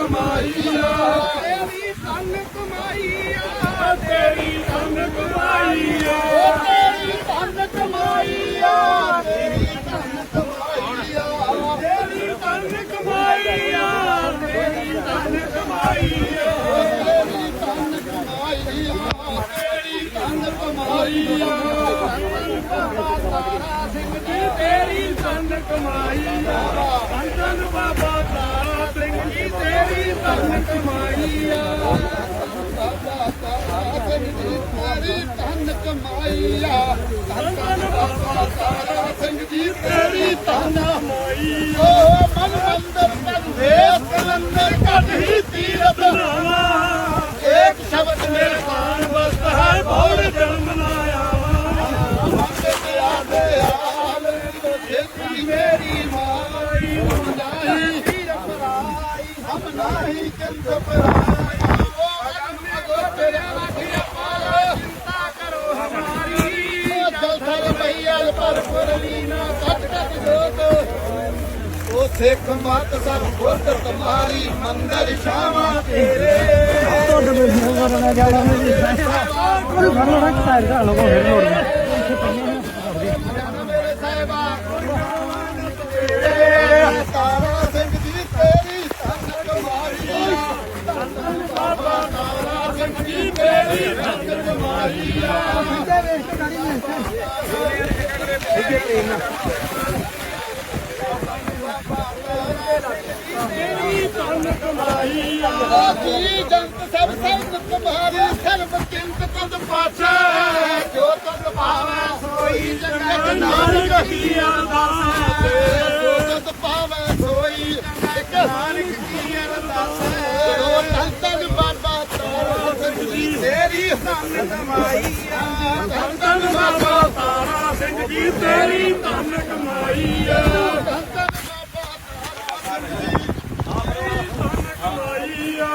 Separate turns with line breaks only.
ਕਮਾਈਆ। ਤੇਰੀ ਧਨ ਕਮਾਈਆ। ਤੇਰੀ ਧਨ ਕਮਾਈਆ। ਤੇਰੀ ਧਨ ਕਮਾਈਆ। ਤੇਰੀ ਧਨ ਕਮਾਈਆ। ਤੇਰੀ ਧਨ
ਕਮਾਈਆ। ਤੇਰੀ ਧਨ ਕਮਾਈਆ। ਤੇਰੀ ਧਨ ਕਮਾਈਆ ਤੇਰੀ
ਧਨ ਕਮਾਈਆ। ਸਿੰਘ ਜੀ ਤੇਰੀ ਧਨ
ਕਮਾਈਆ। ਸੰਤਨ ਬਾਬਾ
ਸਿੰਘ ਜੀ ਤੇਰੀ ਧਨ ਕਮਾਈ ਤਾਰਾ ਸਿੰਘ
ਜੀ ਤੇਰੀ ਧਨ ਕਮਾਈ ਆ ਓ, ਮਨ ਮੰਦਰ ਨਾਹੀ ਚੰਦ ਪਰਾਈ ਓ ਅਗਮ ਅਗੋ ਤੇਰੇ ਲਾਠੀ ਪਾਲ ਚਿੰਤਾ ਕਰੋ ਹਮਾਰੀ ਜਲ ਥਲ ਮਈਲ ਪਰ ਪੁਰਲੀਨਾ ਕੱਟ ਕੱਟ ਜੋਤ ਉਹ ਸਿੱਖ ਮਤ ਸਭ ਖੁਦ ਤੁਮਾਰੀ ਮੰਦਰ ਜੀ ਜੰਤ ਸਭ ਸੰਗ ਤੁਮਾਰੀ ਸਰਬ ਕਿੰਤ ਤਦ ਪਾਛੈ ਜੋ ਤਦ ਪਾਵੈ ਸੋਈ ਜਗਤ ਨਾਨਕ
ਕੀ ਅਰਦਾਸ
ਧੰਨ ਕਮਾਈਆ ਧੰਨ ਧੰਨ ਬਾਬਾ ਤਾਰਾ ਸਿੰਘ ਜੀ ਤੇਰੀ ਧੰਨ ਕਮਾਈਆ
ਧੰਨ ਧੰਨ ਬਾਬਾ ਤਾਰਾ ਸਿੰਘ ਜੀ ਆਪਣੀ ਧੰਨ ਕਮਾਈਆ